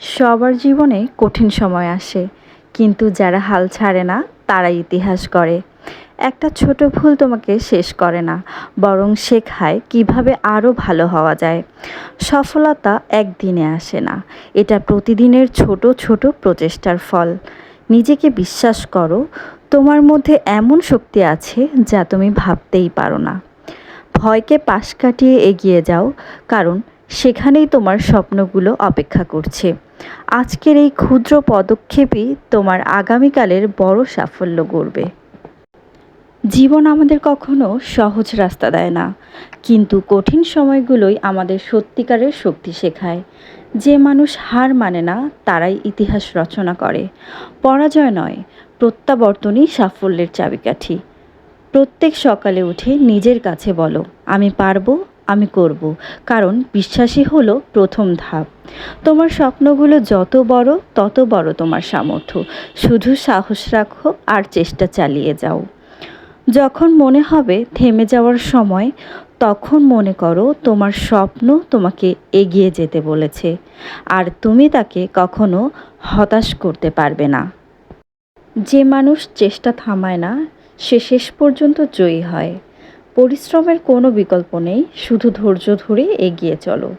সবার জীবনে কঠিন সময় আসে, কিন্তু যারা হাল ছাড়ে না তারা ইতিহাস করে। একটা ছোট ভুল তোমাকে শেষ করে না, বরং শেখায় কীভাবে আরও ভালো হওয়া যায়। সফলতা একদিনে আসে না, এটা প্রতিদিনের ছোট ছোট প্রচেষ্টার ফল। নিজেকে বিশ্বাস করো, তোমার মধ্যে এমন শক্তি আছে যা তুমি ভাবতেই পারো না। ভয়কে পাশ কাটিয়ে এগিয়ে যাও, কারণ সেখানেই তোমার স্বপ্নগুলো অপেক্ষা করছে। আজকের এই ক্ষুদ্র পদক্ষেপই তোমার আগামীকালের বড় সাফল্য গড়বে। জীবন আমাদের কখনো সহজ রাস্তা দেয় না, কিন্তু কঠিন সময়গুলোই আমাদের সত্যিকারের শক্তি শেখায়। যে মানুষ হার মানে না, তারাই ইতিহাস রচনা করে। পরাজয় নয়, প্রত্যাবর্তনই সাফল্যের চাবিকাঠি। প্রত্যেক সকালে উঠে নিজের কাছে বলো, আমি পারব আমি করব। কারণ বিশ্বাসই হলো প্রথম ধাপ। তোমার স্বপ্নগুলো যত বড়, তত বড় তোমার সামর্থ্য। শুধু সাহস রাখো আর চেষ্টা চালিয়ে যাও। যখন মনে হবে থেমে যাওয়ার সময়, তখন মনে করো তোমার স্বপ্ন তোমাকে এগিয়ে যেতে বলেছে। আর তুমি তাকে কখনো হতাশ করতে পারবে না। যে মানুষ চেষ্টা থামায় না, সে শেষ পর্যন্ত জয়ী হয়। পরিশ্রমের কোনো বিকল্প নেই শুধু ধৈর্য ধরে এগিয়ে চলো।